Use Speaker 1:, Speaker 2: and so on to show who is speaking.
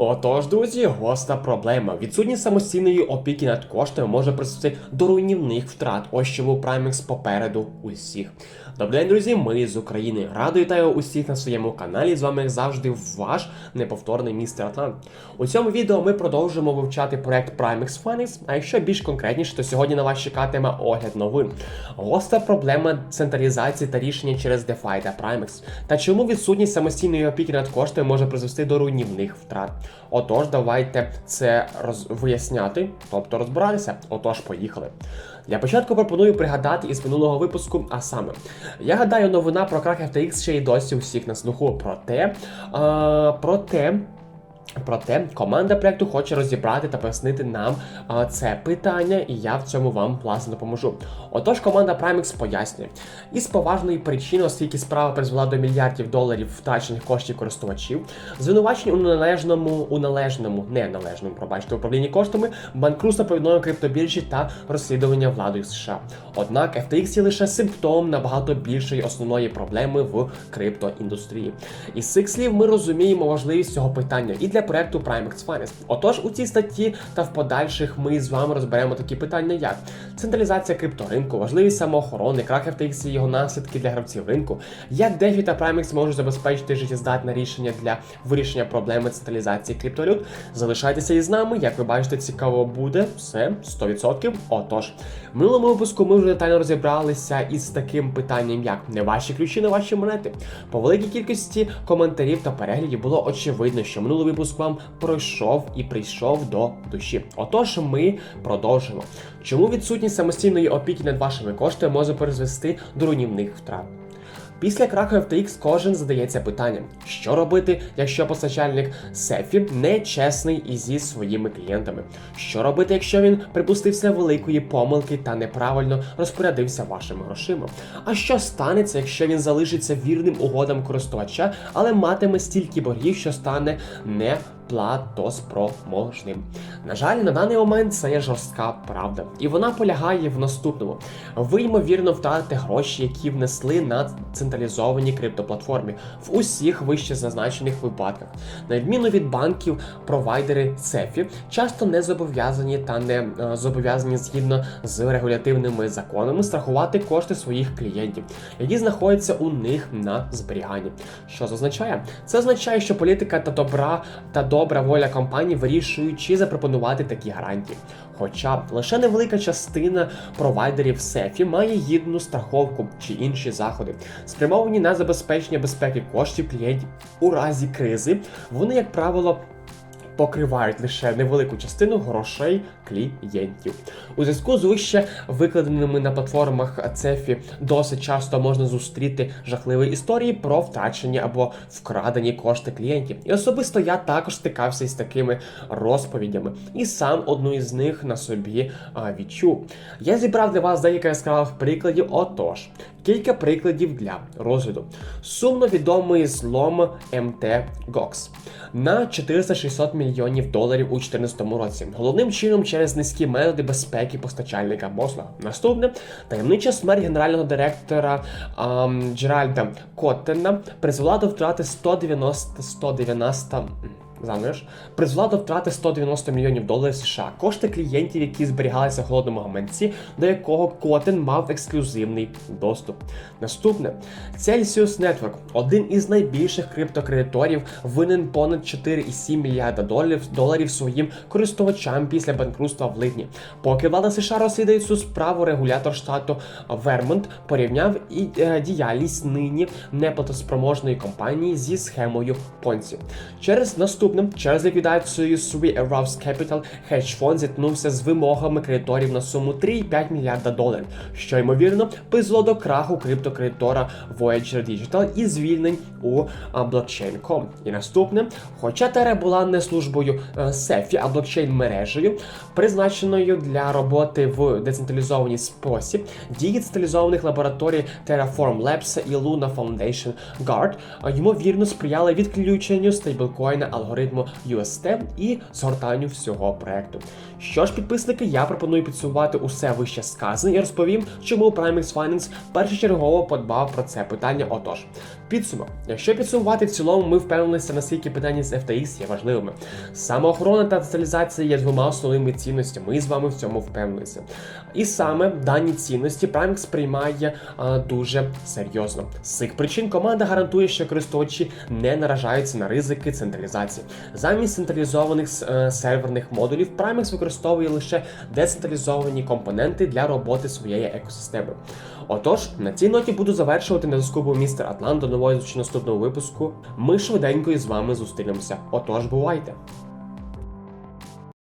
Speaker 1: Отож, друзі, гостра проблема. Відсутність самостійної опіки над коштами може призвести до руйнівних втрат. Ось чому Primex попереду усіх. Добрий день, друзі, ми з України. Радо вітаю усіх на своєму каналі. З вами як завжди ваш неповторний містер Атлант. У цьому відео ми продовжимо вивчати проект Primex Finance, А якщо більш конкретніше, то сьогодні на вас чекатиме огляд новин. Гостра проблема централізації та рішення через DeFi та Primex. Та чому відсутність самостійної опіки над коштами може призвести до руйнівних втрат. Отож, давайте це роз... виясняти, тобто розбиратися. Отож, поїхали. Для початку пропоную пригадати із минулого випуску, а саме, я гадаю, новина про крах FTX ще й досі всіх на слуху. Проте, е, проте. Проте команда проекту хоче розібрати та пояснити нам це питання, і я в цьому вам власне допоможу. Отож, команда Primex пояснює, із поважної причини, оскільки справа призвела до мільярдів доларів втрачених коштів користувачів, звинувачені у належному, у належному, неналежному, пробачте, управлінні коштами, банкрутство повідомлення криптобіржі та розслідування владою США. Однак FTX є лише симптом набагато більшої основної проблеми в криптоіндустрії. Із цих слів ми розуміємо важливість цього питання і для проекту Primex Finance. Отож, у цій статті та в подальших ми з вами розберемо такі питання, як централізація крипторинку, важливість самоохорони, крах FTX і його наслідки для гравців ринку, як DeFi та Primex можуть забезпечити життєздатне рішення для вирішення проблеми централізації криптовалют. Залишайтеся із нами, як ви бачите, цікаво буде все 100%. Отож, в минулому випуску ми вже детально розібралися із таким питанням, як не ваші ключі, не ваші монети. По великій кількості коментарів та переглядів було очевидно, що минулий випуск вам пройшов і прийшов до душі. Отож, ми продовжимо. Чому відсутність самостійної опіки над вашими коштами може призвести до руйнівних втрат? Після краху FTX кожен задається питанням, що робити, якщо постачальник Сефі не чесний із зі своїми клієнтами? Що робити, якщо він припустився великої помилки та неправильно розпорядився вашими грошима? А що станеться, якщо він залишиться вірним угодам користувача, але матиме стільки боргів, що стане не платоспроможним. На жаль, на даний момент це є жорстка правда, і вона полягає в наступному: ви ймовірно втратите гроші, які внесли на централізовані криптоплатформі в усіх вище зазначених випадках. На відміну від банків, провайдери ЦЕФІ часто не зобов'язані та не е, зобов'язані згідно з регулятивними законами страхувати кошти своїх клієнтів, які знаходяться у них на зберіганні. Що це означає? Це означає, що політика та добра та добра воля компанії вирішуючи чи запропонувати такі гарантії. Хоча лише невелика частина провайдерів СЕФІ має гідну страховку чи інші заходи, спрямовані на забезпечення безпеки коштів клієнтів у разі кризи. Вони, як правило, покривають лише невелику частину грошей клієнтів. У зв'язку з вище викладеними на платформах ЦЕФІ досить часто можна зустріти жахливі історії про втрачені або вкрадені кошти клієнтів. І особисто я також стикався із такими розповідями, і сам одну із них на собі відчув. Я зібрав для вас декілька яскравих прикладів. Отож, кілька прикладів для розгляду. Сумно відомий злом МТ Гокс на 460 мільйонів доларів у 2014 році. Головним чином через низькі методи безпеки постачальника Мосла. Наступне таємнича смерть генерального директора ам, Джеральда Коттена призвела до втрати 190 190 Заміж призвела до втрати 190 мільйонів доларів США, кошти клієнтів, які зберігалися в холодному гаманці, до якого Котен мав ексклюзивний доступ. Наступне Celsius Network, один із найбільших криптокредиторів, винен понад 4,7 мільярда доларів доларів своїм користувачам після банкрутства в липні. Поки влада США розслідує цю справу, регулятор штату Вермонт порівняв і е, діяльність нині неплатоспроможної компанії зі схемою Понці. Через наступне через ліквідацію Three Arrows Capital хедж-фонд зіткнувся з вимогами кредиторів на суму 3,5 мільярда доларів, що ймовірно призвело до краху криптокредитора Voyager Digital і звільнень у Blockchain.com. І наступне, хоча Terra була не службою е, Сефі, а блокчейн мережею, призначеною для роботи в децентралізований спосіб, дії децентралізованих лабораторій Terraform Labs і Luna Foundation Guard, ймовірно сприяли відключенню стейблкоїна алгоритму алгоритму UST і згортанню всього проекту. Що ж, підписники, я пропоную підсумувати усе вище сказане і розповім, чому Primex Finance першочергово подбав про це питання. Отож, підсумок. Якщо підсумувати в цілому, ми впевнилися, наскільки питання з FTX є важливими. Самоохорона та деталізація є двома основними цінностями. Ми з вами в цьому впевнилися. І саме дані цінності Primex сприймає а, дуже серйозно. З цих причин команда гарантує, що користувачі не наражаються на ризики централізації. Замість централізованих е, серверних модулів Primex використовує лише децентралізовані компоненти для роботи своєї екосистеми. Отож, на цій ноті буду завершувати на зв'язку містер Атлан До нової наступного випуску. Ми швиденько із вами зустрінемося. Отож, бувайте!